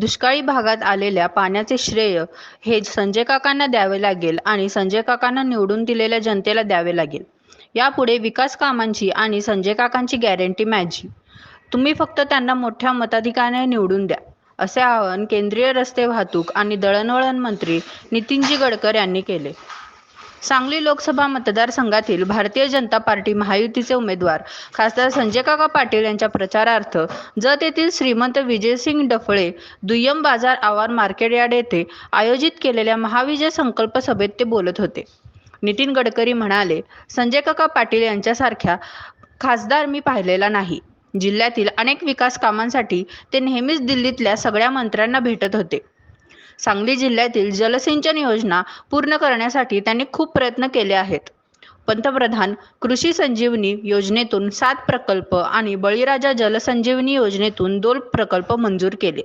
दुष्काळी भागात आलेल्या पाण्याचे श्रेय हे संजय काकांना द्यावे लागेल आणि संजय काकांना निवडून दिलेल्या जनतेला द्यावे लागेल. यापुढे विकास कामांची आणि संजय काकांची गॅरंटी माझी तुम्ही फक्त त्यांना मोठ्या मताधिकाराने निवडून द्या असे आवाहन केंद्रीय रस्ते वाहतूक आणि दळणवळण मंत्री नितीनजी गडकर यांनी केले. सांगली लोकसभा मतदारसंघातील भारतीय जनता पार्टी महायुतीचे उमेदवार खासदार संजय काका पाटील यांच्या प्रचारार्थ जत येथील श्रीमंत विजयसिंग डफळे दुय्यम बाजार आवार मार्केट यार्ड येथे आयोजित केलेल्या महाविजय संकल्प सभेत ते बोलत होते. नितीन गडकरी म्हणाले संजय काका पाटील यांच्यासारख्या खासदार मी पाहिलेला नाही. जिल्ह्यातील अनेक विकास कामांसाठी ते नेहमीच दिल्लीतल्या सगळ्या मंत्र्यांना भेटत होते. सांगली जिल्ह्यातील जलसिंचन योजना पूर्ण करण्यासाठी त्यांनी खूप प्रयत्न केले आहेत. पंतप्रधान कृषी संजीवनी योजनेतून सात प्रकल्प आणि बळीराजा जलसंजीवनी योजनेतून दोन प्रकल्प मंजूर केले.